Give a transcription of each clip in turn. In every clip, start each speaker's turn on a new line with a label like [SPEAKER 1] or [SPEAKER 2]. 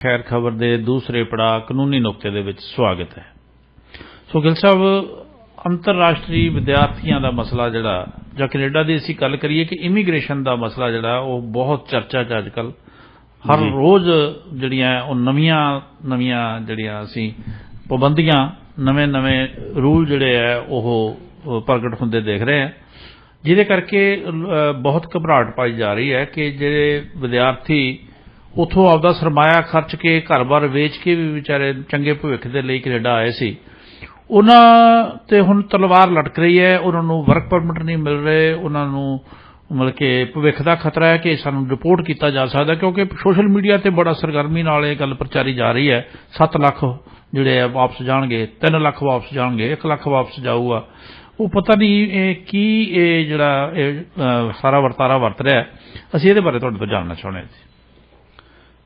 [SPEAKER 1] ਖੈਰ ਖਬਰ ਦੇ ਦੂਸਰੇ ਪੜਾਅ ਕਾਨੂੰਨੀ ਨੁਕਤੇ ਦੇ ਵਿੱਚ ਸਵਾਗਤ ਹੈ। ਸੋ ਗਿਲ ਸਾਹਿਬ ਅੰਤਰਰਾਸ਼ਟਰੀ ਵਿਦਿਆਰਥੀਆਂ ਦਾ ਮਸਲਾ ਜਿਹੜਾ ਜਾਂ ਕੈਨੇਡਾ ਦੀ ਅਸੀਂ ਗੱਲ ਕਰੀਏ ਕਿ ਇਮੀਗ੍ਰੇਸ਼ਨ ਦਾ ਮਸਲਾ ਜਿਹੜਾ ਉਹ ਬਹੁਤ ਚਰਚਾ 'ਚ ਅੱਜਕੱਲ। ਹਰ। ਰੋਜ਼ ਜਿਹੜੀਆਂ ਉਹ ਨਵੀਆਂ ਨਵੀਆਂ ਜਿਹੜੀਆਂ ਅਸੀਂ ਪਾਬੰਦੀਆਂ ਨਵੇਂ ਨਵੇਂ ਰੂਲ ਜਿਹੜੇ ਆ ਉਹ ਪ੍ਰਗਟ ਹੁੰਦੇ ਦੇਖ ਰਹੇ ਆ ਜਿਹਦੇ ਕਰਕੇ ਬਹੁਤ ਘਬਰਾਹਟ ਪਾਈ ਜਾ ਰਹੀ ਹੈ ਕਿ ਜਿਹੜੇ ਵਿਦਿਆਰਥੀ ਉਥੋਂ ਆਪਦਾ ਸਰਮਾਇਆ ਖਰਚ ਕੇ ਘਰ-ਬਾਰ ਵੇਚ ਕੇ ਵੀ ਵਿਚਾਰੇ ਚੰਗੇ ਭਵਿੱਖ ਦੇ ਲਈ ਕੈਨੇਡਾ ਆਏ ਸੀ। ਉਹਨਾਂ ਤੇ ਹੁਣ ਤਲਵਾਰ ਲਟਕ ਰਹੀ ਹੈ, ਉਹਨਾਂ ਨੂੰ ਵਰਕ ਪਰਮਿਟ ਨਹੀਂ ਮਿਲ ਰਹੇ, ਉਹਨਾਂ ਨੂੰ ਮਤਲਬ ਕਿ ਭਵਿੱਖ ਦਾ ਖਤਰਾ ਹੈ ਕਿ ਸਾਨੂੰ ਰਿਪੋਰਟ ਕੀਤਾ ਜਾ ਸਕਦਾ ਕਿਉਂਕਿ ਸੋਸ਼ਲ ਮੀਡੀਆ ਤੇ ਬੜਾ ਸਰਗਰਮੀ ਨਾਲ ਇਹ ਗੱਲ ਪ੍ਰਚਾਰੀ ਜਾ ਰਹੀ ਹੈ। 7 ਲੱਖ ਜਿਹੜੇ ਆ ਵਾਪਸ ਜਾਣਗੇ 3 ਲੱਖ ਵਾਪਸ ਜਾਣਗੇ 1 ਲੱਖ ਵਾਪਸ ਜਾਊਗਾ। ਉਹ ਪਤਾ ਨਹੀਂ ਇਹ ਕੀ ਇਹ ਜਿਹੜਾ ਇਹ ਸਾਰਾ ਵਰਤਾਰਾ ਵਰਤ ਰਿਹਾ ਅਸੀਂ ਇਹਦੇ ਬਾਰੇ ਤੁਹਾਡੇ ਤੋਂ ਜਾਣਨਾ ਚਾਹੁੰਦੇ ਸੀ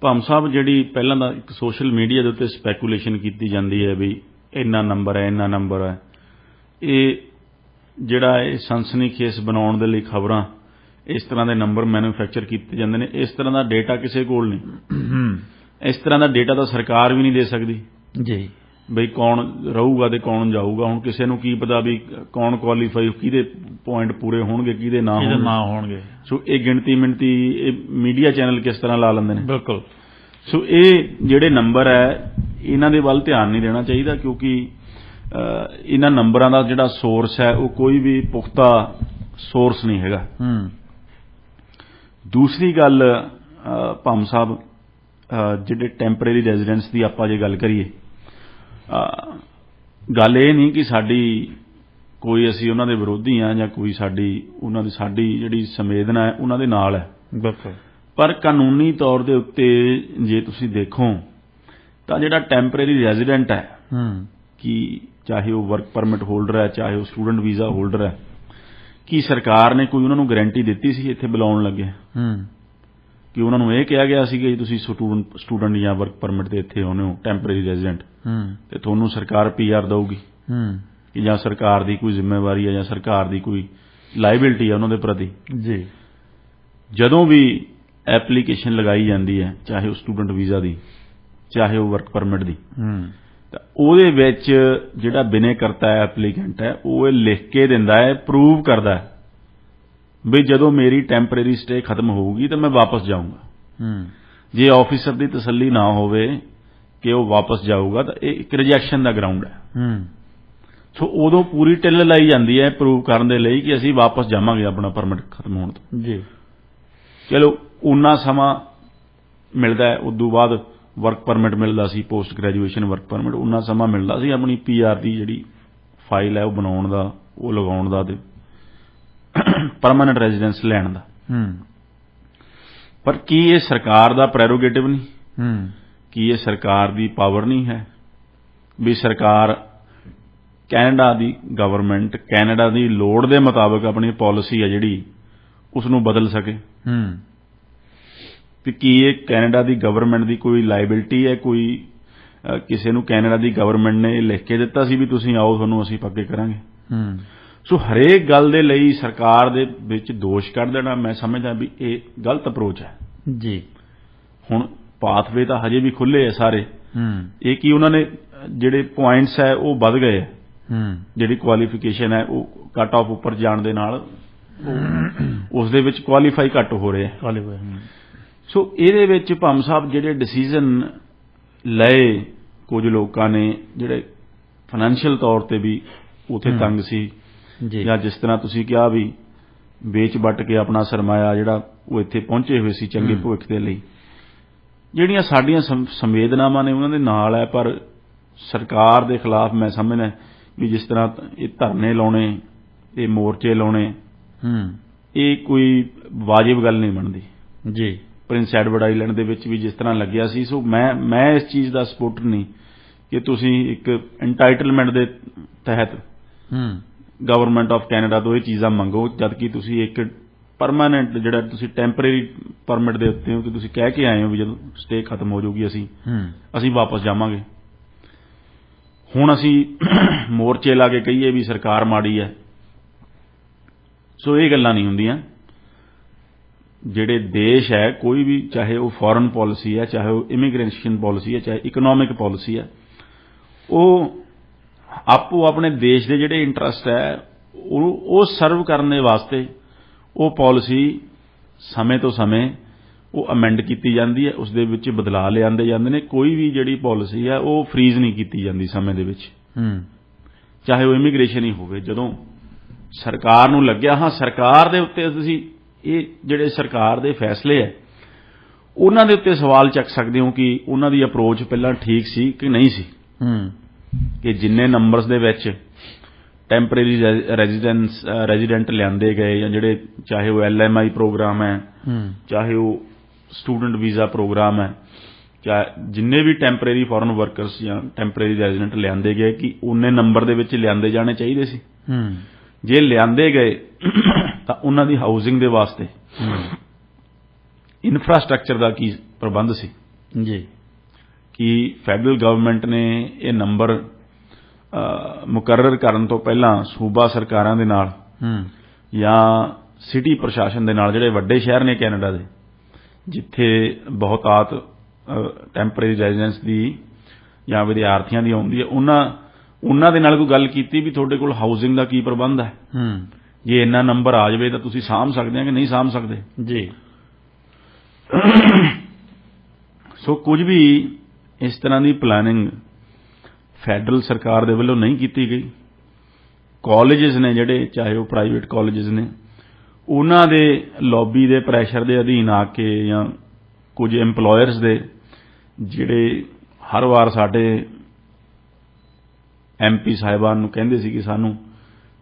[SPEAKER 2] ਭਾਮ ਸਾਹਿਬ ਜਿਹੜੀ ਪਹਿਲਾਂ ਦਾ ਇੱਕ ਸੋਸ਼ਲ ਮੀਡੀਆ ਦੇ ਉੱਤੇ ਸਪੈਕੂਲੇਸ਼ਨ ਕੀਤੀ ਜਾਂਦੀ ਹੈ ਵੀ ਇੰਨਾ ਨੰਬਰ ਹੈ ਇੰਨਾ ਨੰਬਰ ਹੈ। ਇਹ ਜਿਹੜਾ ਇਹ ਸਨਸਨੀ ਕੇਸ ਬਣਾਉਣ ਦੇ ਲਈ ਖਬਰਾਂ ਇਸ ਤਰ੍ਹਾਂ ਦੇ ਨੰਬਰ ਮੈਨੂਫੈਕਚਰ ਕੀਤੇ ਜਾਂਦੇ ਨੇ। ਇਸ ਤਰ੍ਹਾਂ ਦਾ ਡਾਟਾ ਕਿਸੇ ਕੋਲ ਨਹੀਂ। ਇਸ ਤਰ੍ਹਾਂ ਦਾ ਡਾਟਾ ਤਾਂ ਸਰਕਾਰ ਵੀ ਨਹੀਂ ਦੇ ਸਕਦੀ।
[SPEAKER 1] ਜੀ।
[SPEAKER 2] ਬਈ ਕੌਣ ਰਹੂਗਾ ਤੇ ਕੌਣ ਜਾਊਗਾ ਹੁਣ ਕਿਸੇ ਨੂੰ ਕੀ ਪਤਾ ਵੀ ਕੌਣ ਕੁਆਲੀਫਾਈ ਕਿਹਦੇ ਪੁਆਇੰਟ ਪੂਰੇ ਹੋਣਗੇ ਕਿਹਦੇ ਨਾ ਹੋਣਗੇ।
[SPEAKER 1] ਨਾ ਹੋਣਗੇ।
[SPEAKER 2] ਸੋ ਇਹ ਗਿਣਤੀ ਮਿੰਤੀ ਇਹ ਮੀਡੀਆ ਚੈਨਲ ਕਿਸ ਤਰ੍ਹਾਂ ਲਾ ਲੈਂਦੇ ਨੇ?
[SPEAKER 1] ਬਿਲਕੁਲ।
[SPEAKER 2] ਸੋ ਇਹ ਜਿਹੜੇ ਨੰਬਰ ਹੈ ਇਹਨਾਂ ਦੇ ਵੱਲ ਧਿਆਨ ਨਹੀਂ ਦੇਣਾ ਚਾਹੀਦਾ ਕਿਉਂਕਿ ਇਹਨਾਂ ਨੰਬਰਾਂ ਦਾ ਜਿਹੜਾ ਸੋਰਸ ਹੈ ਉਹ ਕੋਈ ਵੀ ਪੁਖਤਾ ਸੋਰਸ ਨਹੀਂ ਹੈਗਾ।
[SPEAKER 1] ਹੂੰ।
[SPEAKER 2] ਦੂਸਰੀ ਗੱਲ ਭੰਮ ਸਾਹਿਬ ਜਿਹੜੇ ਟੈਂਪਰੇਰੀ ਰੈਜ਼ੀਡੈਂਟਸ ਦੀ ਆਪਾਂ ਜੇ ਗੱਲ ਕਰੀਏ ਗੱਲ ਇਹ ਨਹੀਂ ਕਿ ਸਾਡੀ ਕੋਈ ਅਸੀਂ ਉਹਨਾਂ ਦੇ ਵਿਰੋਧੀ ਆ ਜਾਂ ਕੋਈ ਸਾਡੀ ਉਹਨਾਂ ਦੀ ਸਾਡੀ ਜਿਹੜੀ ਸੰਵੇਦਨਾ ਹੈ ਉਹਨਾਂ ਦੇ ਨਾਲ ਹੈ।
[SPEAKER 1] ਬਿਲਕੁਲ।
[SPEAKER 2] ਪਰ ਕਾਨੂੰਨੀ ਤੌਰ ਦੇ ਉੱਤੇ ਜੇ ਤੁਸੀਂ ਦੇਖੋ ਤਾਂ ਜਿਹੜਾ ਟੈਂਪਰੇਰੀ ਰੈਜ਼ੀਡੈਂਟ ਹੈ
[SPEAKER 1] ਹੂੰ।
[SPEAKER 2] ਕਿ ਚਾਹੇ ਉਹ ਵਰਕ ਪਰਮਿਟ ਹੋਲਡਰ ਹੈ ਚਾਹੇ ਉਹ ਸਟੂਡੈਂਟ ਵੀਜ਼ਾ ਹੋਲਡਰ ਹੈ ਕੀ ਸਰਕਾਰ ਨੇ ਕੋਈ ਉਹਨਾਂ ਨੂੰ ਗਾਰੰਟੀ ਦਿੱਤੀ ਸੀ ਇੱਥੇ ਬੁਲਾਉਣ ਲੱਗੇ?
[SPEAKER 1] ਹੂੰ।
[SPEAKER 2] ਕਿ ਉਹਨਾਂ ਨੂੰ ਇਹ ਕਿਹਾ ਗਿਆ ਸੀ ਕਿ ਤੁਸੀਂ ਸਟੂਡੈਂਟ ਸਟੂਡੈਂਟ ਜਾਂ ਵਰਕ ਪਰਮਿਟ ਤੇ ਇੱਥੇ ਆਉਨੇ ਹੋ ਟੈਂਪਰੇਰੀ ਰੈਜ਼ੀਡੈਂਟ
[SPEAKER 1] ਹੂੰ।
[SPEAKER 2] ਤੇ ਤੁਹਾਨੂੰ ਸਰਕਾਰ ਪੀਆਰ ਦਊਗੀ।
[SPEAKER 1] ਹੂੰ।
[SPEAKER 2] ਕਿ ਜਾਂ ਸਰਕਾਰ ਦੀ ਕੋਈ ਜ਼ਿੰਮੇਵਾਰੀ ਹੈ ਜਾਂ ਸਰਕਾਰ ਦੀ ਕੋਈ ਲਾਇਬਿਲਟੀ ਹੈ ਉਹਨਾਂ ਦੇ ਪ੍ਰਤੀ।
[SPEAKER 1] ਜੀ।
[SPEAKER 2] ਜਦੋਂ ਵੀ ਐਪਲੀਕੇਸ਼ਨ ਲਗਾਈ ਜਾਂਦੀ ਹੈ ਚਾਹੇ ਉਹ ਸਟੂਡੈਂਟ ਵੀਜ਼ਾ ਦੀ ਚਾਹੇ ਉਹ ਵਰਕ ਪਰਮਿਟ ਦੀ
[SPEAKER 1] ਹੂੰ।
[SPEAKER 2] ਤਾਂ ਉਹਦੇ ਵਿੱਚ ਜਿਹੜਾ ਬਿਨੇ ਕਰਤਾ ਐਪਲੀਕੈਂਟ ਹੈ ਉਹ ਇਹ ਲਿਖ ਕੇ ਦਿੰਦਾ ਹੈ ਪ੍ਰੂਵ ਕਰਦਾ ਹੈ। ਵੀ ਜਦੋਂ ਮੇਰੀ ਟੈਂਪਰੇਰੀ ਸਟੇ ਖਤਮ ਹੋਊਗੀ ਤਾਂ ਮੈਂ ਵਾਪਸ ਜਾਊਂਗਾ।
[SPEAKER 1] ਹੂੰ।
[SPEAKER 2] ਜੇ ਆਫੀਸਰ ਦੀ ਤਸੱਲੀ ਨਾ ਹੋਵੇ ਕਿ ਉਹ ਵਾਪਸ ਜਾਊਗਾ ਤਾਂ ਇਹ ਇੱਕ ਰਿਜੈਕਸ਼ਨ ਦਾ ਗਰਾਊਂਡ ਹੈ।
[SPEAKER 1] ਹੂੰ।
[SPEAKER 2] ਸੋ ਉਦੋਂ ਪੂਰੀ ਟਿੱਲ ਲਾਈ ਜਾਂਦੀ ਹੈ ਪ੍ਰੂਵ ਕਰਨ ਦੇ ਲਈ ਕਿ ਅਸੀਂ ਵਾਪਸ ਜਾਵਾਂਗੇ ਆਪਣਾ ਪਰਮਿਟ ਖਤਮ ਹੋਣ ਤੋਂ।
[SPEAKER 1] ਜੀ।
[SPEAKER 2] ਚਲੋ ਉਨਾ ਸਮਾਂ ਮਿਲਦਾ ਹੈ ਉਦੋਂ ਬਾਅਦ ਵਰਕ ਪਰਮਿਟ ਮਿਲਦਾ ਸੀ ਪੋਸਟ ਗ੍ਰੈਜੂਏਸ਼ਨ ਵਰਕ ਪਰਮਿਟ ਉਨਾ ਸਮਾਂ ਮਿਲਦਾ ਸੀ ਆਪਣੀ ਪੀਆਰ ਦੀ ਜਿਹੜੀ ਫਾਈਲ ਹੈ ਉਹ ਬਣਾਉਣ ਦਾ ਉਹ ਲਗਾਉਣ ਦਾ ਤੇ ਪਰਮਨੈਂਟ ਰੈਜ਼ੀਡੈਂਸ ਲੈਣ ਦਾ।
[SPEAKER 1] ਹੂੰ।
[SPEAKER 2] ਪਰ ਕੀ ਇਹ ਸਰਕਾਰ ਦਾ ਪ੍ਰੈਰੋਗੇਟਿਵ ਨਹੀਂ?
[SPEAKER 1] ਹੂੰ।
[SPEAKER 2] ਕੀ ਇਹ ਸਰਕਾਰ ਦੀ ਪਾਵਰ ਨਹੀਂ ਹੈ? ਵੀ ਸਰਕਾਰ ਕੈਨੇਡਾ ਦੀ ਗਵਰਨਮੈਂਟ ਕੈਨੇਡਾ ਦੀ ਲੋੜ ਦੇ ਮੁਤਾਬਕ ਆਪਣੀ ਪਾਲਿਸੀ ਹੈ ਜਿਹੜੀ ਉਸ ਨੂੰ ਬਦਲ ਸਕੇ?
[SPEAKER 1] ਹੂੰ।
[SPEAKER 2] ਕਿ ਕੀ ਇਹ ਕੈਨੇਡਾ ਦੀ ਗਵਰਨਮੈਂਟ ਦੀ ਕੋਈ ਲਾਇਬਿਲਟੀ ਹੈ? ਕੋਈ ਕਿਸੇ ਨੂੰ ਕੈਨੇਡਾ ਦੀ ਗਵਰਨਮੈਂਟ ਨੇ ਲਿਖ ਕੇ ਦਿੱਤਾ ਸੀ ਵੀ ਤੁਸੀਂ ਆਓ ਤੁਹਾਨੂੰ ਅਸੀਂ ਪੱਕੇ ਕਰਾਂਗੇ?
[SPEAKER 1] ਹੂੰ।
[SPEAKER 2] ਸੋ ਹਰੇਕ ਗੱਲ ਦੇ ਲਈ ਸਰਕਾਰ ਦੇ ਵਿੱਚ ਦੋਸ਼ ਕੱਢ ਦੇਣਾ ਮੈਂ ਸਮਝਦਾ ਵੀ ਇਹ ਗਲਤ ਅਪਰੋਚ ਹੈ।
[SPEAKER 1] ਜੀ।
[SPEAKER 2] ਹੁਣ ਪਾਥਵੇ ਤਾਂ ਹਜੇ ਵੀ ਖੁੱਲੇ ਆ ਸਾਰੇ।
[SPEAKER 1] ਹੂੰ।
[SPEAKER 2] ਇਹ ਕੀ ਉਹਨਾਂ ਨੇ ਜਿਹੜੇ ਪੁਆਇੰਟਸ ਹੈ ਉਹ ਵੱਧ ਗਏ ਹੈ
[SPEAKER 1] ਹੂੰ।
[SPEAKER 2] ਜਿਹੜੀ ਕੁਆਲੀਫਿਕੇਸ਼ਨ ਹੈ ਉਹ ਕੱਟ ਆਫ ਉੱਪਰ ਜਾਣ ਦੇ ਨਾਲ ਉਸ ਦੇ ਵਿੱਚ ਕੁਆਲੀਫਾਈ ਘੱਟ ਹੋ ਰਿਹਾ ਹੈ। ਸੋ ਇਹਦੇ ਵਿੱਚ ਭੰਮ ਸਾਹਿਬ ਜਿਹੜੇ ਡਿਸੀਜਨ ਲਏ ਕੁਝ ਲੋਕਾਂ ਨੇ ਜਿਹੜੇ ਫਾਈਨੈਂਸ਼ੀਅਲ ਤੌਰ ਤੇ ਵੀ ਉਥੇ। ਤੰਗ ਸੀ
[SPEAKER 1] ਜੀ।
[SPEAKER 2] ਜਾਂ ਜਿਸ ਤਰ੍ਹਾਂ ਤੁਸੀਂ ਕਿਹਾ ਵੀ ਵੇਚ ਵੱਟ ਕੇ ਆਪਣਾ ਸਰਮਾਇਆ ਜਿਹੜਾ ਉਹ ਇੱਥੇ ਪਹੁੰਚੇ ਹੋਏ ਸੀ ਚੰਗੇ। ਭਵਿੱਖ ਦੇ ਲਈ। ਜਿਹੜੀਆਂ ਸਾਡੀਆਂ ਸੰਵੇਦਨਾਵਾਂ ਨੇ ਉਹਨਾਂ ਦੇ ਨਾਲ ਹੈ ਪਰ ਸਰਕਾਰ ਦੇ ਖਿਲਾਫ ਮੈਂ ਸਮਝਦਾ ਵੀ ਜਿਸ ਤਰ੍ਹਾਂ ਇਹ ਧਰਨੇ ਲਾਉਣੇ ਇਹ ਮੋਰਚੇ ਲਾਉਣੇ
[SPEAKER 1] ਹੂੰ।
[SPEAKER 2] ਇਹ ਕੋਈ ਵਾਜਿਬ ਗੱਲ ਨਹੀਂ ਬਣਦੀ।
[SPEAKER 1] ਜੀ।
[SPEAKER 2] ਪ੍ਰਿੰਸ ਐਡਵਰਡ ਆਈਲੈਂਡ ਦੇ ਵਿੱਚ ਵੀ ਜਿਸ ਤਰ੍ਹਾਂ ਲੱਗਿਆ ਸੀ ਸੋ ਮੈਂ ਮੈਂ ਇਸ ਚੀਜ਼ ਦਾ ਸਪੋਰਟਰ ਨਹੀਂ ਕਿ ਤੁਸੀਂ ਇੱਕ ਐਂਟਾਈਟਲਮੈਂਟ ਦੇ ਤਹਿਤ
[SPEAKER 1] ਹੂੰ।
[SPEAKER 2] ਗਵਰਨਮੈਂਟ ਆਫ ਕੈਨੇਡਾ ਤੋਂ ਇਹ ਚੀਜ਼ਾਂ ਮੰਗੋ ਜਦ ਕਿ ਤੁਸੀਂ ਇੱਕ ਪਰਮਾਨੈਂਟ ਜਿਹੜਾ ਤੁਸੀਂ ਟੈਂਪਰੇਰੀ ਪਰਮਿਟ ਦੇ ਉੱਤੇ ਹੋ ਕਿ ਤੁਸੀਂ ਕਹਿ ਕੇ ਆਏ ਹੋ ਵੀ ਜਦੋਂ ਸਟੇ ਖਤਮ ਹੋ ਜਾਊਗੀ ਅਸੀਂ ਅਸੀਂ ਵਾਪਸ ਜਾਵਾਂਗੇ। ਹੁਣ ਅਸੀਂ ਮੋਰਚੇ ਲਾ ਕੇ ਕਹੀਏ ਵੀ ਸਰਕਾਰ ਮਾੜੀ ਹੈ। ਸੋ ਇਹ ਗੱਲਾਂ ਨਹੀਂ ਹੁੰਦੀਆਂ। ਜਿਹੜੇ ਦੇਸ਼ ਹੈ ਕੋਈ ਵੀ ਚਾਹੇ ਉਹ ਫੋਰਨ ਪਾਲਿਸੀ ਹੈ ਚਾਹੇ ਉਹ ਇਮੀਗ੍ਰੇਸ਼ਨ ਪਾਲਿਸੀ ਹੈ ਚਾਹੇ ਇਕਨੋਮਿਕ ਪਾਲਿਸੀ ਹੈ ਉਹ ਆਪੋ ਆਪਣੇ ਦੇਸ਼ ਦੇ ਜਿਹੜੇ ਇੰਟਰਸਟ ਹੈ ਉਹ ਸਰਵ ਕਰਨ ਦੇ ਵਾਸਤੇ ਉਹ ਪਾਲਿਸੀ ਸਮੇਂ ਤੋਂ ਸਮੇਂ ਉਹ ਅਮੈਂਡ ਕੀਤੀ ਜਾਂਦੀ ਹੈ ਉਸ ਦੇ ਵਿੱਚ ਬਦਲਾਅ ਲਿਆਂਦੇ ਜਾਂਦੇ ਨੇ ਕੋਈ ਵੀ ਜਿਹੜੀ ਪਾਲਿਸੀ ਹੈ ਉਹ ਫ੍ਰੀਜ਼ ਨਹੀਂ ਕੀਤੀ ਜਾਂਦੀ ਸਮੇਂ ਦੇ ਵਿੱਚ।
[SPEAKER 1] ਹੂੰ।
[SPEAKER 2] ਚਾਹੇ ਉਹ ਇਮੀਗ੍ਰੇਸ਼ਨ ਹੀ ਹੋਵੇ ਜਦੋਂ ਸਰਕਾਰ ਨੂੰ ਲੱਗਿਆ ਹਾਂ ਸਰਕਾਰ ਦੇ ਉੱਤੇ ਤੁਸੀਂ ਇਹ ਜਿਹੜੇ ਸਰਕਾਰ ਦੇ ਫੈਸਲੇ ਹੈ ਉਹਨਾਂ ਦੇ ਉੱਤੇ ਸਵਾਲ ਚੱਕ ਸਕਦੇ ਹੋ ਕਿ ਉਹਨਾਂ ਦੀ ਅਪਰੋਚ ਪਹਿਲਾਂ ਠੀਕ ਸੀ ਕਿ ਨਹੀਂ ਸੀ।
[SPEAKER 1] ਹੂੰ।
[SPEAKER 2] ਕਿ ਜਿੰਨੇ ਨੰਬਰਸ ਦੇ ਵਿੱਚ ਟੈਂਪਰੇਰੀ ਰੈਜ਼ੀਡੈਂਸ ਰੈਜ਼ੀਡੈਂਟ ਲਿਆਂਦੇ ਗਏ ਜਾਂ ਜਿਹੜੇ ਚਾਹੇ ਉਹ ਐਲਐਮਆਈ ਪ੍ਰੋਗਰਾਮ ਹੈ ਚਾਹੇ ਉਹ ਸਟੂਡੈਂਟ ਵੀਜ਼ਾ ਪ੍ਰੋਗਰਾਮ ਹੈ ਚਾਹੇ ਜਿੰਨੇ ਵੀ ਟੈਂਪਰੇਰੀ ਫੋਰਨ ਵਰਕਰਸ ਜਾਂ ਟੈਂਪਰੇਰੀ ਰੈਜ਼ੀਡੈਂਟ ਲਿਆਂਦੇ ਗਏ ਕਿ ਉਹਨੇ ਨੰਬਰ ਦੇ ਵਿੱਚ ਲਿਆਂਦੇ ਜਾਣੇ ਚਾਹੀਦੇ ਸੀ। ਜੇ ਲਿਆਂਦੇ ਗਏ ਤਾਂ ਉਹਨਾਂ ਦੀ ਹਾਊਸਿੰਗ ਦੇ ਵਾਸਤੇ ਇਨਫਰਾਸਟ੍ਰਕਚਰ ਦਾ ਕੀ ਪ੍ਰਬੰਧ ਸੀ।
[SPEAKER 1] ਜੀ।
[SPEAKER 2] ਕਿ ਫੈਡਰਲ ਗਵਰਨਮੈਂਟ ਨੇ ਇਹ ਨੰਬਰ ਮੁਕਰਰ ਕਰਨ ਤੋਂ ਪਹਿਲਾਂ ਸੂਬਾ ਸਰਕਾਰਾਂ ਦੇ ਨਾਲ
[SPEAKER 1] ਹੂੰ।
[SPEAKER 2] ਜਾਂ ਸਿਟੀ ਪ੍ਰਸ਼ਾਸਨ ਦੇ ਨਾਲ ਜਿਹੜੇ ਵੱਡੇ ਸ਼ਹਿਰ ਨੇ ਕੈਨੇਡਾ ਦੇ ਜਿੱਥੇ ਬਹੁਤਾਤ ਟੈਂਪਰੇਰੀ ਰੈਜ਼ੀਡੈਂਸ ਦੀ ਜਾਂ ਵਿਦਿਆਰਥੀਆਂ ਦੀ ਆਉਂਦੀ ਹੈ ਉਹਨਾਂ ਉਹਨਾਂ ਦੇ ਨਾਲ ਕੋਈ ਗੱਲ ਕੀਤੀ ਵੀ ਤੁਹਾਡੇ ਕੋਲ ਹਾਊਸਿੰਗ ਦਾ ਕੀ ਪ੍ਰਬੰਧ ਹੈ?
[SPEAKER 1] ਹੂੰ।
[SPEAKER 2] ਜੇ ਇੰਨਾ ਨੰਬਰ ਆ ਜਾਵੇ ਤਾਂ ਤੁਸੀਂ ਸਾਂਭ ਸਕਦੇ ਆ ਕਿ ਨਹੀਂ ਸਾਂਭ ਸਕਦੇ?
[SPEAKER 1] ਜੀ।
[SPEAKER 2] ਸੋ ਕੁਝ ਵੀ ਇਸ ਤਰ੍ਹਾਂ ਦੀ ਪਲਾਨਿੰਗ ਫੈਡਰਲ ਸਰਕਾਰ ਦੇ ਵੱਲੋਂ ਨਹੀਂ ਕੀਤੀ ਗਈ। ਕਾਲਜਸ ਨੇ ਜਿਹੜੇ ਚਾਹੇ ਉਹ ਪ੍ਰਾਈਵੇਟ ਕਾਲਜਸ ਨੇ ਉਹਨਾਂ ਦੇ ਲੌਬੀ ਦੇ ਪ੍ਰੈਸ਼ਰ ਦੇ ਅਧੀਨ ਆ ਕੇ ਜਾਂ ਕੁਝ EMPLOYERS ਦੇ ਜਿਹੜੇ ਹਰ ਵਾਰ ਸਾਡੇ ਐਮਪੀ ਸਾਹਿਬਾਨ ਨੂੰ ਕਹਿੰਦੇ ਸੀ ਕਿ ਸਾਨੂੰ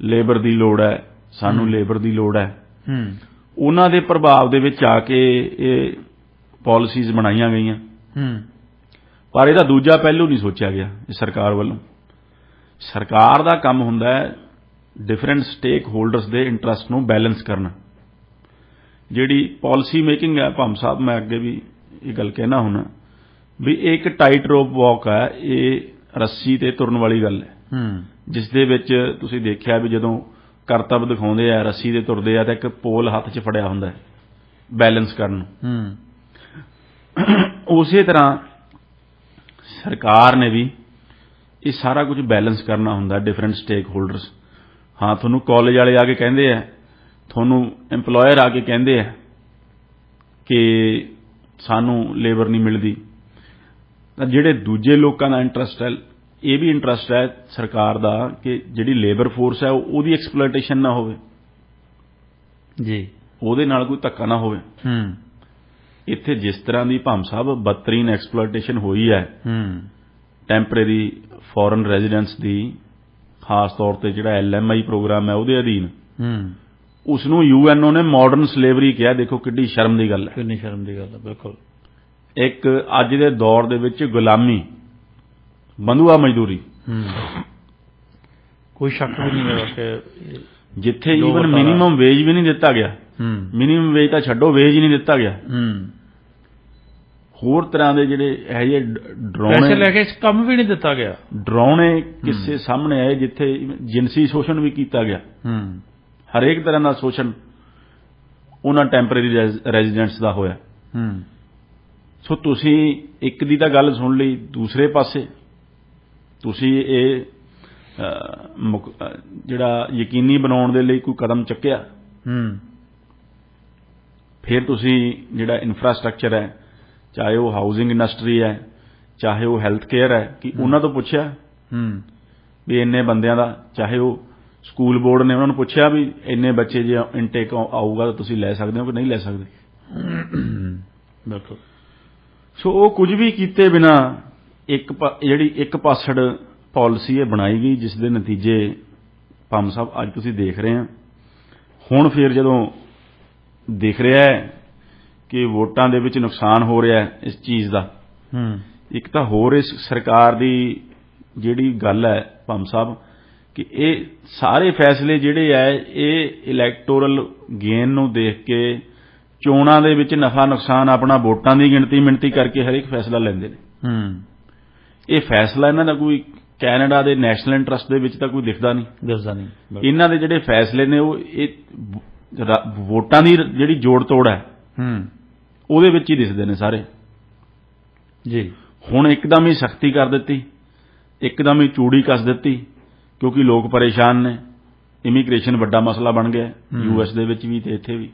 [SPEAKER 2] ਲੇਬਰ ਦੀ ਲੋੜ ਹੈ ਸਾਨੂੰ ਲੇਬਰ ਦੀ ਲੋੜ ਹੈ।
[SPEAKER 1] ਹੂੰ।
[SPEAKER 2] ਉਹਨਾਂ ਦੇ ਪ੍ਰਭਾਵ ਦੇ ਵਿੱਚ ਆ ਕੇ ਇਹ ਪਾਲਿਸੀਜ਼ ਬਣਾਈਆਂ ਗਈਆਂ।
[SPEAKER 1] ਹੂੰ।
[SPEAKER 2] ਪਰ ਇਹਦਾ ਦੂਜਾ ਪਹਿਲੂ ਨਹੀਂ ਸੋਚਿਆ ਗਿਆ ਇਹ ਸਰਕਾਰ ਵੱਲੋਂ। ਸਰਕਾਰ ਦਾ ਕੰਮ ਹੁੰਦਾ ਹੈ ਡਿਫਰੈਂਟ ਸਟੇਕ ਹੋਲਡਰਸ ਦੇ ਇੰਟਰਸਟ ਨੂੰ ਬੈਲੈਂਸ ਕਰਨਾ। ਜਿਹੜੀ ਪਾਲਿਸੀ ਮੇਕਿੰਗ ਹੈ ਭੰਮ ਸਾਹਿਬ ਮੈਂ ਅੱਗੇ ਵੀ ਇਹ ਗੱਲ ਕਹਿਣਾ ਹੁਣਾ ਵੀ ਇਹ ਇੱਕ ਟਾਈਟ ਰੋਪ ਵਾਕ ਹੈ ਇਹ ਰੱਸੀ ਤੇ ਤੁਰਨ ਵਾਲੀ ਗੱਲ ਹੈ।
[SPEAKER 1] ਹੂੰ।
[SPEAKER 2] ਜਿਸ ਦੇ ਵਿੱਚ ਤੁਸੀਂ ਦੇਖਿਆ ਵੀ ਜਦੋਂ ਕਰਤੱਵ ਦਿਖਾਉਂਦੇ ਆ ਰੱਸੀ ਦੇ ਤੁਰਦੇ ਆ ਤਾਂ ਇੱਕ ਪੋਲ ਹੱਥ 'ਚ ਫੜਿਆ ਹੁੰਦਾ ਹੈ ਬੈਲੈਂਸ ਕਰਨ ਨੂੰ।
[SPEAKER 1] ਹੂੰ।
[SPEAKER 2] ਉਸੇ ਤਰ੍ਹਾਂ ਸਰਕਾਰ ਨੇ ਵੀ ਇਹ ਸਾਰਾ ਕੁਝ ਬੈਲੈਂਸ ਕਰਨਾ ਹੁੰਦਾ ਡਿਫਰੈਂਟ ਸਟੇਕ ਹੋਲਡਰਸ ਹਾਂ ਤੁਹਾਨੂੰ ਕਾਲਜ ਵਾਲੇ ਆ ਕੇ ਕਹਿੰਦੇ ਆ ਤੁਹਾਨੂੰ EMPLOYER ਆ ਕੇ ਕਹਿੰਦੇ ਆ ਕਿ ਸਾਨੂੰ ਲੇਬਰ ਨਹੀਂ ਮਿਲਦੀ। ਤਾਂ ਜਿਹੜੇ ਦੂਜੇ ਲੋਕਾਂ ਦਾ ਇੰਟਰਸਟ ਹੈ ਇਹ ਵੀ ਇੰਟਰਸਟ ਹੈ ਸਰਕਾਰ ਦਾ ਕਿ ਜਿਹੜੀ ਲੇਬਰ ਫੋਰਸ ਹੈ ਉਹ- ਉਹਦੀ ਐਕਸਪਲੋਇਟੇਸ਼ਨ ਨਾ ਹੋਵੇ।
[SPEAKER 1] ਜੀ।
[SPEAKER 2] ਉਹਦੇ ਨਾਲ ਕੋਈ ਧੱਕਾ ਨਾ ਹੋਵੇ।
[SPEAKER 1] ਹੂੰ।
[SPEAKER 2] ਇੱਥੇ ਜਿਸ ਤਰ੍ਹਾਂ ਦੀ ਭੰਮ ਸਾਹਿਬ ਬਦਤਰੀਨ ਐਕਸਪਲੋਇਟੇਸ਼ਨ ਹੋਈ ਹੈ
[SPEAKER 1] ਹੂੰ।
[SPEAKER 2] ਟੈਂਪਰੇਰੀ ਫੋਰਨ ਰੈਜ਼ੀਡੈਂਸ ਦੀ ਖਾਸ ਤੌਰ ਤੇ ਜਿਹੜਾ ਐਲਐਮਆਈ ਪ੍ਰੋਗਰਾਮ ਹੈ ਉਹਦੇ ਅਧੀਨ
[SPEAKER 1] ਹੂੰ।
[SPEAKER 2] ਉਸ ਨੂੰ ਯੂਐਨਓ ਨੇ ਮਾਡਰਨ ਸਲੇਵਰੀ ਕਿਹਾ ਦੇਖੋ ਕਿੱਡੀ ਸ਼ਰਮ ਦੀ ਗੱਲ ਹੈ।
[SPEAKER 1] ਕਿੰਨੀ ਸ਼ਰਮ ਦੀ ਗੱਲ ਹੈ ਬਿਲਕੁਲ।
[SPEAKER 2] ਇੱਕ ਅੱਜ ਦੇ ਦੌਰ ਦੇ ਵਿੱਚ ਗੁਲਾਮੀ ਬੰਧੂਆ ਮਜ਼ਦੂਰੀ।
[SPEAKER 1] ਹੂੰ। ਕੋਈ ਸ਼ੱਕ ਵੀ ਨਹੀਂ ਹੈ ਕਿ
[SPEAKER 2] ਜਿੱਥੇ ਈਵਨ ਮਿਨੀਮਮ ਵੇਜ ਵੀ ਨਹੀਂ ਦਿੱਤਾ ਗਿਆ। ਮਿਨੀਮਮ ਵੇਜ ਤਾਂ ਛੱਡੋ ਵੇਜ ਹੀ ਨਹੀਂ ਦਿੱਤਾ ਗਿਆ।
[SPEAKER 1] ਹੂੰ।
[SPEAKER 2] ਹੋਰ ਤਰ੍ਹਾਂ ਦੇ ਜਿਹੜੇ ਇਹ
[SPEAKER 1] ਪੈਸੇ
[SPEAKER 2] ਡਰਾਉਣੇ
[SPEAKER 1] ਲੈ ਕੇ ਕੰਮ ਵੀ ਨਹੀਂ ਦਿੱਤਾ ਗਿਆ।
[SPEAKER 2] ਡਰਾਉਣੇ ਕਿਸੇ ਸਾਹਮਣੇ ਆਏ ਜਿੱਥੇ ਜਿੰਸੀ ਸ਼ੋਸ਼ਣ ਵੀ ਕੀਤਾ ਗਿਆ।
[SPEAKER 1] ਹੂੰ।
[SPEAKER 2] ਹਰੇਕ ਤਰ੍ਹਾਂ ਦਾ ਸ਼ੋਸ਼ਣ ਉਹਨਾਂ ਟੈਂਪਰੇਰੀ ਰੈਜ਼ੀਡੈਂਟਸ ਦਾ ਹੋਇਆ।
[SPEAKER 1] ਹੂੰ।
[SPEAKER 2] ਸੋ ਤੁਸੀਂ ਇੱਕ ਦੀ ਤਾਂ ਗੱਲ ਸੁਣ ਲਈ ਦੂਸਰੇ ਪਾਸੇ ਤੁਸੀਂ ਇਹ ਜਿਹੜਾ ਯਕੀਨੀ ਬਣਾਉਣ ਦੇ ਲਈ ਕੋਈ ਕਦਮ ਚੱਕਿਆ?
[SPEAKER 1] ਹੂੰ।
[SPEAKER 2] ਫਿਰ ਤੁਸੀਂ ਜਿਹੜਾ ਇਨਫਰਾਸਟ੍ਰਕਚਰ ਹੈ ਚਾਹੇ ਉਹ ਹਾਊਸਿੰਗ ਇੰਡਸਟਰੀ ਹੈ ਚਾਹੇ ਉਹ ਹੈਲਥ ਕੇਅਰ ਹੈ ਕਿ ਉਹਨਾਂ ਤੋਂ ਪੁੱਛਿਆ?
[SPEAKER 1] ਹੂੰ।
[SPEAKER 2] ਵੀ ਇੰਨੇ ਬੰਦਿਆਂ ਦਾ ਚਾਹੇ ਉਹ ਸਕੂਲ ਬੋਰਡ ਨੇ ਉਹਨਾਂ ਨੂੰ ਪੁੱਛਿਆ ਵੀ ਇੰਨੇ ਬੱਚੇ ਜੇ ਇਨਟੇਕ ਆਊਗਾ ਤਾਂ ਤੁਸੀਂ ਲੈ ਸਕਦੇ ਹੋ ਕਿ ਨਹੀਂ ਲੈ ਸਕਦੇ?
[SPEAKER 1] ਬਿਲਕੁਲ।
[SPEAKER 2] ਸੋ ਉਹ ਕੁਝ ਵੀ ਕੀਤੇ ਬਿਨਾ ਇੱਕ ਜਿਹੜੀ ਇੱਕ ਪਾਸੜ ਪਾਲਿਸੀ ਇਹ ਬਣਾਈ ਗਈ ਜਿਸ ਦੇ ਨਤੀਜੇ ਪੰਮ ਸਾਹਿਬ ਅੱਜ ਤੁਸੀਂ ਦੇਖ ਰਹੇ ਆ। ਹੁਣ ਫਿਰ ਜਦੋਂ ਦਿਖ ਰਿਹਾ ਹੈ ਕਿ ਵੋਟਾਂ ਦੇ ਵਿੱਚ ਨੁਕਸਾਨ ਹੋ ਰਿਹਾ ਹੈ ਇਸ ਚੀਜ਼ ਦਾ।
[SPEAKER 1] ਹੂੰ।
[SPEAKER 2] ਇੱਕ ਤਾਂ ਹੋਰ ਇਸ ਸਰਕਾਰ ਦੀ ਜਿਹੜੀ ਗੱਲ ਹੈ ਪੰਮ ਸਾਹਿਬ ਕਿ ਇਹ ਸਾਰੇ ਫੈਸਲੇ ਜਿਹੜੇ ਆ ਇਹ ਇਲੈਕਟੋਰਲ ਗੇਨ ਨੂੰ ਦੇਖ ਕੇ ਚੋਣਾਂ ਦੇ ਵਿੱਚ ਨਫਾ ਨੁਕਸਾਨ ਆਪਣਾ ਵੋਟਾਂ ਦੀ ਗਿਣਤੀ ਮਿਣਤੀ ਕਰਕੇ ਹਰ ਇੱਕ ਫੈਸਲਾ ਲੈਂਦੇ ਨੇ।
[SPEAKER 1] ਹੂੰ।
[SPEAKER 2] ਇਹ ਫੈਸਲਾ ਇਹਨਾਂ ਦਾ ਕੋਈ ਕੈਨੇਡਾ ਦੇ ਨੈਸ਼ਨਲ ਇੰਟਰਸਟ ਦੇ ਵਿੱਚ ਤਾਂ ਕੋਈ ਦਿਖਦਾ ਨਹੀਂ।
[SPEAKER 1] ਦਿਸਦਾ ਨਹੀਂ।
[SPEAKER 2] ਇਹਨਾਂ ਦੇ ਜਿਹੜੇ ਫੈਸਲੇ ਨੇ ਉਹ ਇਹ ਰ- ਵੋਟਾਂ ਦੀ ਜਿਹੜੀ ਜੋੜ ਤੋੜ ਹੈ
[SPEAKER 1] ਹੂੰ।
[SPEAKER 2] ਉਹਦੇ ਵਿੱਚ ਹੀ ਦਿਸਦੇ ਨੇ ਸਾਰੇ।
[SPEAKER 1] ਜੀ।
[SPEAKER 2] ਹੁਣ ਇੱਕਦਮ ਹੀ ਸਖਤੀ ਕਰ ਦਿੱਤੀ ਇੱਕਦਮ ਹੀ ਚੂੜੀ ਕੱਸ ਦਿੱਤੀ ਕਿਉਂਕਿ ਲੋਕ ਪਰੇਸ਼ਾਨ ਨੇ ਇਮੀਗ੍ਰੇਸ਼ਨ ਵੱਡਾ ਮਸਲਾ ਬਣ ਗਿਆ
[SPEAKER 1] ਹੂੰ।
[SPEAKER 2] ਯੂਐਸ ਦੇ ਵਿੱਚ ਵੀ ਤੇ ਇੱਥੇ ਵੀ।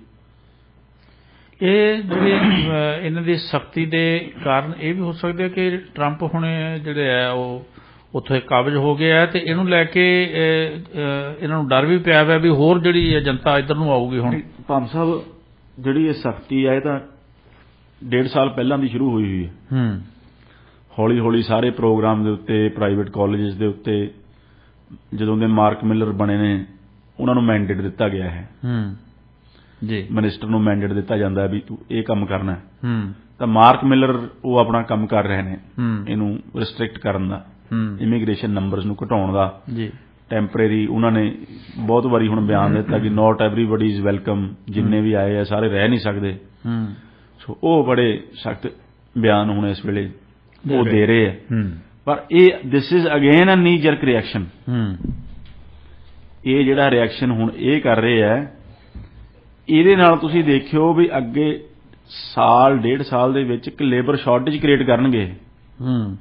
[SPEAKER 1] ਇਹ ਜਿਹੜੇ ਅਹ, ਇਹਨਾਂ ਦੀ ਸਖਤੀ ਦੇ ਕਾਰਨ ਇਹ ਵੀ ਹੋ ਸਕਦਾ ਹੈ ਕਿ ਟਰੰਪ ਹੁਣ ਜਿਹੜੇ ਆ ਉਹ ਉੱਥੇ ਕਾਬਜ ਹੋ ਗਿਆ ਤੇ ਇਹਨੂੰ ਲੈ ਕੇ ਇਹਨਾਂ ਨੂੰ ਡਰ ਵੀ ਪਿਆ ਹੋਇਆ ਵੀ ਹੋਰ ਜਿਹੜੀ ਜਨਤਾ ਇੱਧਰ ਨੂੰ ਆਊਗੀ ਹੁਣ।
[SPEAKER 2] ਭਾਮ ਸਾਹਿਬ ਜਿਹੜੀ ਇਹ ਸਖਤੀ ਹੈ ਇਹ ਤਾਂ ਡੇਢ ਸਾਲ ਪਹਿਲਾਂ ਦੀ ਸ਼ੁਰੂ ਹੋਈ ਹੋਈ ਹੈ।
[SPEAKER 1] ਹੂੰ।
[SPEAKER 2] ਹੌਲੀ ਹੌਲੀ ਸਾਰੇ ਪ੍ਰੋਗਰਾਮ ਦੇ ਉੱਤੇ ਪ੍ਰਾਈਵੇਟ ਕਾਲਜਸ ਦੇ ਉੱਤੇ ਜਦੋਂ ਦੇ ਮਾਰਕ ਮਿਲਰ ਬਣੇ ਨੇ ਉਹਨਾਂ ਨੂੰ ਮੈਂਡੇਟ ਦਿੱਤਾ ਗਿਆ ਹੈ।
[SPEAKER 1] ਹੂੰ। ਜੀ।
[SPEAKER 2] ਮਿਨਿਸਟਰ ਨੂੰ ਮੈਂਡੇਟ ਦਿੱਤਾ ਜਾਂਦਾ ਹੈ ਵੀ ਤੂੰ ਇਹ ਕੰਮ ਕਰਨਾ ਹੈ।
[SPEAKER 1] ਹੂੰ।
[SPEAKER 2] ਤਾਂ ਮਾਰਕ ਮਿਲਰ ਉਹ ਆਪਣਾ ਕੰਮ ਕਰ ਰਹੇ ਨੇ। ਇਹਨੂੰ ਰਿਸਟ੍ਰਿਕਟ ਕਰਨ ਦਾ। ਇਮੀਗ੍ਰੇਸ਼ਨ ਨੰਬਰਸ ਨੂੰ ਘਟਾਉਣ ਦਾ।
[SPEAKER 1] ਜੀ।
[SPEAKER 2] ਟੈਂਪਰੇਰੀ ਉਹਨਾਂ ਨੇ ਬਹੁਤ ਵਾਰੀ ਹੁਣ ਬਿਆਨ ਦਿੱਤਾ ਕਿ ਨਾਟ ਐਵਰੀਬਾਡੀ ਇਜ਼ ਵੈਲਕਮ ਜਿੰਨੇ ਵੀ ਆਏ ਆ ਸਾਰੇ ਰਹਿ ਨਹੀਂ ਸਕਦੇ।
[SPEAKER 1] ਹੂੰ।
[SPEAKER 2] ਸੋ ਉਹ ਬੜੇ ਸਖਤ ਬਿਆਨ ਹੁਣ ਇਸ ਵੇਲੇ ਉਹ। ਦੇ ਰਹੇ ਆ।
[SPEAKER 1] ਹੂੰ।
[SPEAKER 2] ਪਰ ਇਹ ਦਿਸ ਇਜ਼ ਅਗੇਨ ਅ ਨੀ ਜਰਕ ਰਿਐਕਸ਼ਨ
[SPEAKER 1] ਹੂੰ।
[SPEAKER 2] ਇਹ ਜਿਹੜਾ ਰਿਐਕਸ਼ਨ ਹੁਣ ਇਹ ਕਰ ਰਹੇ ਆ ਇਹਦੇ ਨਾਲ ਤੁਸੀਂ ਦੇਖਿਓ ਵੀ ਅੱਗੇ ਸਾਲ ਡੇਢ ਸਾਲ ਦੇ ਵਿੱਚ ਇੱਕ ਲੇਬਰ ਸ਼ਾਰਟੇਜ ਕ੍ਰੀਏਟ ਕਰਨਗੇ।
[SPEAKER 1] ਹੂੰ।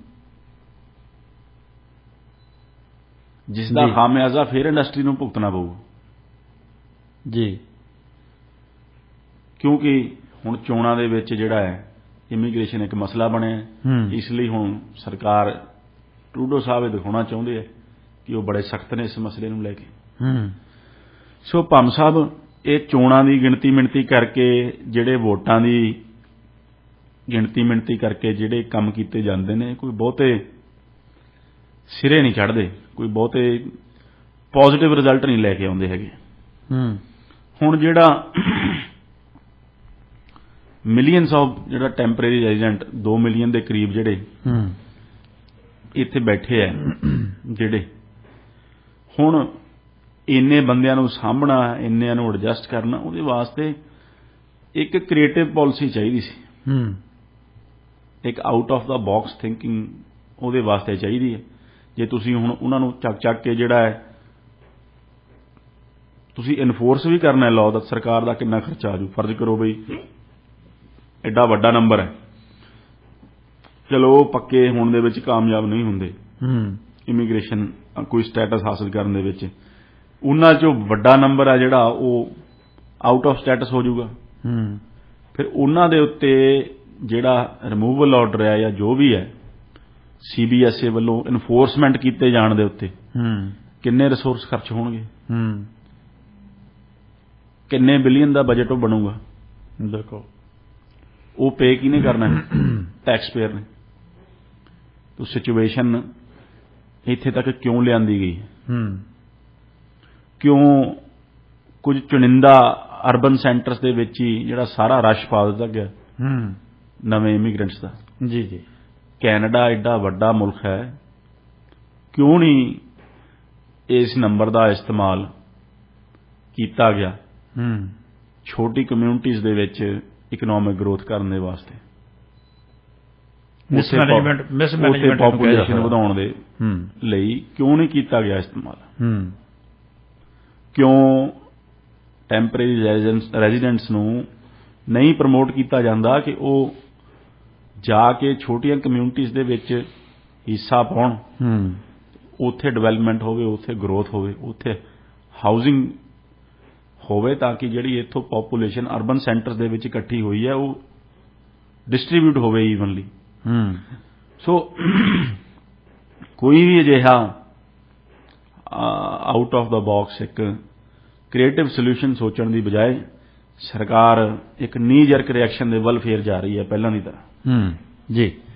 [SPEAKER 2] ਜਿਸ ਦਾ। ਖਾਮਿਆਜ਼ਾ ਫਿਰ ਇੰਡਸਟਰੀ ਨੂੰ ਭੁਗਤਣਾ ਪਊ।
[SPEAKER 1] ਜੀ।
[SPEAKER 2] ਕਿਉਂਕਿ ਹੁਣ ਚੋਣਾਂ ਦੇ ਵਿੱਚ ਜਿਹੜਾ ਹੈ ਇਮੀਗ੍ਰੇਸ਼ਨ ਇੱਕ ਮਸਲਾ ਬਣਿਆ ਹੈ।
[SPEAKER 1] ਹੂੰ।
[SPEAKER 2] ਇਸ ਲਈ ਹੁਣ ਸਰਕਾਰ ਟਰੂਡੋ ਸਾਹਿਬ ਇਹ ਦਿਖਾਉਣਾ ਚਾਹੁੰਦੇ ਆ ਕਿ ਉਹ ਬੜੇ ਸਖਤ ਨੇ ਇਸ ਮਸਲੇ ਨੂੰ ਲੈ ਕੇ।
[SPEAKER 1] ਹੂੰ।
[SPEAKER 2] ਸੋ ਭੰਮ ਸਾਹਿਬ ਇਹ ਚੋਣਾਂ ਦੀ ਗਿਣਤੀ ਮਿਣਤੀ ਕਰਕੇ ਜਿਹੜੇ ਵੋਟਾਂ ਦੀ ਗਿਣਤੀ ਮਿਣਤੀ ਕਰਕੇ ਜਿਹੜੇ ਕੰਮ ਕੀਤੇ ਜਾਂਦੇ ਨੇ ਕੋਈ ਬਹੁਤੇ ਸਿਰੇ ਨਹੀਂ ਚੜਦੇ ਕੋਈ ਬਹੁਤੇ ਪੋਜ਼ਿਟਿਵ ਰਿਜ਼ਲਟ ਨਹੀਂ ਲੈ ਕੇ ਆਉਂਦੇ ਹੈਗੇ।
[SPEAKER 1] ਹੂੰ।
[SPEAKER 2] ਹੁਣ ਜਿਹੜਾ ਮਿਲੀਅਨਸ ਆਫ ਜਿਹੜਾ ਟੈਂਪਰੇਰੀ ਰੈਜ਼ੀਡੈਂਟ 2 ਮਿਲੀਅਨ ਦੇ ਕਰੀਬ ਜਿਹੜੇ
[SPEAKER 1] ਹੂੰ।
[SPEAKER 2] ਇੱਥੇ ਬੈਠੇ ਆ ਜਿਹੜੇ ਹੁਣ ਇੰਨੇ ਬੰਦਿਆਂ ਨੂੰ ਸਾਂਭਣਾ ਇੰਨਿਆਂ ਨੂੰ ਐਡਜਸਟ ਕਰਨਾ ਉਹਦੇ ਵਾਸਤੇ ਇੱਕ ਕ੍ਰੀਏਟਿਵ ਪਾਲਿਸੀ ਚਾਹੀਦੀ ਸੀ।
[SPEAKER 1] ਹੂੰ।
[SPEAKER 2] ਇੱਕ ਆਊਟ ਆਫ ਦਾ ਬਾਕਸ ਥਿੰਕਿੰਗ ਉਹਦੇ ਵਾਸਤੇ ਚਾਹੀਦੀ ਹੈ। ਜੇ ਤੁਸੀਂ ਹੁਣ ਉਹਨਾਂ ਨੂੰ ਚੱਕ ਚੱਕ ਕੇ ਜਿਹੜਾ ਹੈ ਤੁਸੀਂ ਇਨਫੋਰਸ ਵੀ ਕਰਨਾ ਹੈ ਲਾਅ ਦਾ ਸਰਕਾਰ ਦਾ ਕਿੰਨਾ ਖਰਚਾ ਆਜੂ ਫਰਜ਼ ਕਰੋ ਬਈ ਐਡਾ ਵੱਡਾ ਨੰਬਰ ਹੈ। ਚਲੋ ਪੱਕੇ ਹੋਣ ਦੇ ਵਿੱਚ ਕਾਮਯਾਬ ਨਹੀਂ ਹੁੰਦੇ।
[SPEAKER 1] ਹੂੰ।
[SPEAKER 2] ਇਮੀਗ੍ਰੇਸ਼ਨ ਕੋਈ ਸਟੇਟਸ ਹਾਸਲ ਕਰਨ ਦੇ ਵਿੱਚ। ਉਹਨਾਂ ਚੋਂ ਵੱਡਾ ਨੰਬਰ ਆ ਜਿਹੜਾ ਉਹ ਆਊਟ ਆਫ ਸਟੇਟਸ ਹੋ ਜਾਊਗਾ।
[SPEAKER 1] ਹੂੰ।
[SPEAKER 2] ਫਿਰ ਉਹਨਾਂ ਦੇ ਉੱਤੇ ਜਿਹੜਾ ਰਿਮੂਵਲ ਆਰਡਰ ਹੈ ਜਾਂ ਜੋ ਵੀ ਹੈ ਸੀਬੀਐਸਏ ਵੱਲੋਂ ਇਨਫੋਰਸਮੈਂਟ ਕੀਤੇ ਜਾਣ ਦੇ ਉੱਤੇ
[SPEAKER 1] ਹੂੰ।
[SPEAKER 2] ਕਿੰਨੇ ਰਿਸੋਰਸ ਖਰਚ ਹੋਣਗੇ?
[SPEAKER 1] ਹੂੰ।
[SPEAKER 2] ਕਿੰਨੇ ਬਿਲੀਅਨ ਦਾ ਬਜਟ ਉਹ ਬਣੂਗਾ?
[SPEAKER 1] ਦੇਖੋ।
[SPEAKER 2] ਉਹ ਪੇ ਕਿਹਨੇ ਕਰਨਾ ਹੈ? ਟੈਕਸ ਪੇਅਰ ਨੇ। ਤੋ ਸਿਚੁਏਸ਼ਨ ਇੱਥੇ ਤੱਕ ਕਿਉਂ ਲਿਆਂਦੀ ਗਈ
[SPEAKER 1] ਹੂੰ?
[SPEAKER 2] ਕਿਉਂ ਕੁਝ ਚੁਣਿੰਦਾ ਅਰਬਨ ਸੈਂਟਰਸ ਦੇ ਵਿੱਚ ਹੀ ਜਿਹੜਾ ਸਾਰਾ ਰਸ਼ ਪਾ ਦਿੱਤਾ ਗਿਆ?
[SPEAKER 1] ਹੂੰ।
[SPEAKER 2] ਨਵੇਂ ਇਮੀਗ੍ਰੈਂਟਸ ਦਾ।
[SPEAKER 1] ਜੀ ਜੀ।
[SPEAKER 2] ਕੈਨੇਡਾ ਐਡਾ ਵੱਡਾ ਮੁਲਕ ਹੈ ਕਿਉਂ ਨਹੀਂ ਇਸ ਨੰਬਰ ਦਾ ਇਸਤੇਮਾਲ ਕੀਤਾ ਗਿਆ?
[SPEAKER 1] ਹੂੰ।
[SPEAKER 2] ਛੋਟੀ ਕਮਿਊਨਿਟੀਜ਼ ਦੇ ਵਿੱਚ ਇਕਨੋਮਿਕ ਗਰੋਥ ਕਰਨ ਦੇ ਵਾਸਤੇ।
[SPEAKER 1] ਮਿਸਮੈਨੇਜਮੈਂਟ ਮਿਸਮੈਨੇਜਮੈਂਟ
[SPEAKER 2] ਪੋਪੂਲੇਸ਼ਨ ਵਧਾਉਣ ਦੇ
[SPEAKER 1] ਹੂੰ।
[SPEAKER 2] ਲਈ ਕਿਉਂ ਨਹੀਂ ਕੀਤਾ ਗਿਆ ਇਸਤੇਮਾਲ?
[SPEAKER 1] ਹੂੰ।
[SPEAKER 2] ਕਿਉਂ ਟੈਂਪਰੇਰੀ ਰੈਜ਼ੀਡੈਂਟਸ ਨੂੰ ਨਹੀਂ ਪ੍ਰਮੋਟ ਕੀਤਾ ਜਾਂਦਾ ਕਿ ਉਹ ਜਾ ਕੇ ਛੋਟੀਆਂ ਕਮਿਊਨਿਟੀਜ਼ ਦੇ ਵਿੱਚ ਹਿੱਸਾ ਪਾਉਣ
[SPEAKER 1] ਹੂੰ।
[SPEAKER 2] ਉੱਥੇ ਡਿਵੈਲਪਮੈਂਟ ਹੋਵੇ ਉੱਥੇ ਗਰੋਥ ਹੋਵੇ ਉੱਥੇ ਹਾਊਸਿੰਗ ਹੋਵੇ ਤਾਂ ਕਿ ਜਿਹੜੀ ਇੱਥੋਂ ਪੋਪੂਲੇਸ਼ਨ ਅਰਬਨ ਸੈਂਟਰਸ ਦੇ ਵਿੱਚ ਇਕੱਠੀ ਹੋਈ ਹੈ ਉਹ ਡਿਸਟ੍ਰੀਬਿਊਟ ਹੋਵੇ ਈਵਨਲੀ
[SPEAKER 1] ਹੂੰ।
[SPEAKER 2] ਸੋ ਕੋਈ ਵੀ ਅਜਿਹਾ ਆਊਟ ਆਫ ਦਾ ਬਾਕਸ ਇੱਕ ਕ੍ਰੀਏਟਿਵ ਸੋਲੂਸ਼ਨ ਸੋਚਣ ਦੀ ਬਜਾਏ ਸਰਕਾਰ ਇੱਕ ਨੀ ਜਰਕ ਰਿਐਕਸ਼ਨ ਦੇ ਵੱਲ ਫੇਰ ਜਾ ਰਹੀ ਹੈ ਪਹਿਲਾਂ ਦੀ ਤਰ੍ਹਾਂ।
[SPEAKER 1] ਹੂੰ ਜੀ।